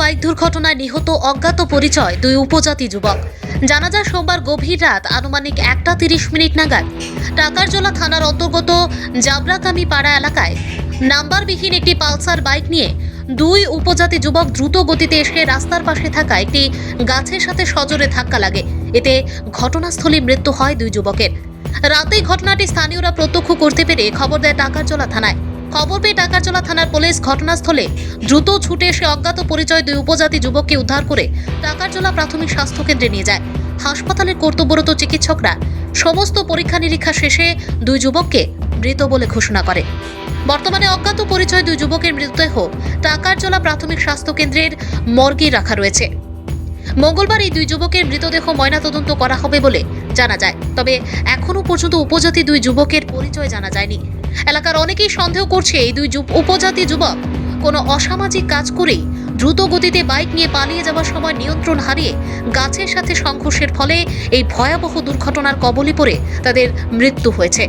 Bike দুর্ঘটনায় নিহত অজ্ঞাত পরিচয় দুই উপজাতি যুবক। জানা যায় সোমবার গভীর রাত আনুমানিক একটা তিরিশ মিনিট নাগাদ টাকারজোলা থানার অন্তর্গত জাবরাকামি পাড়া এলাকায় নাম্বারবিহীন একটি পালসার বাইক নিয়ে দুই উপজাতি যুবক দ্রুত গতিতে এসে রাস্তার পাশে থাকা একটি গাছের সাথে সজোরে ধাক্কা লাগে। এতে ঘটনাস্থলে মৃত্যু হয় দুই যুবকের। রাতেই ঘটনাটি স্থানীয়রা প্রত্যক্ষ করতে পেরে খবর দেয় টাকারজোলা থানায়। খবর পেয়ে টাকারজোলা থানার পুলিশ ঘটনাস্থলে দ্রুত ছুটে এসে অজ্ঞাত পরিচয় দুই উপজাতি যুবককে উদ্ধার করে টাকারজোলা প্রাথমিক স্বাস্থ্য কেন্দ্রে নিয়ে যায়। হাসপাতালের কর্তব্যরত চিকিৎসকরা সমস্ত পরীক্ষা নিরীক্ষা শেষে দুই যুবককে মৃত বলে ঘোষণা করে। বর্তমানে অজ্ঞাত পরিচয় দুই যুবকের মৃতদেহ টাকারজোলা প্রাথমিক স্বাস্থ্য কেন্দ্রের মর্গে রাখা রয়েছে। মঙ্গলবার এই দুই যুবকের মৃতদেহ ময়নাতদন্ত করা হবে বলে জানা যায়। তবে এখনও পর্যন্ত উপজাতি দুই যুবকের পরিচয় জানা যায়নি। এলাকার অনেকেই সন্দেহ করছে এই দুই উপজাতি যুবক কোনো অসামাজিক কাজ করেই দ্রুত গতিতে বাইক নিয়ে পালিয়ে যাওয়ার সময় নিয়ন্ত্রণ হারিয়ে গাছের সাথে সংঘর্ষের ফলে এই ভয়াবহ দুর্ঘটনার কবলে পড়ে তাদের মৃত্যু হয়েছে।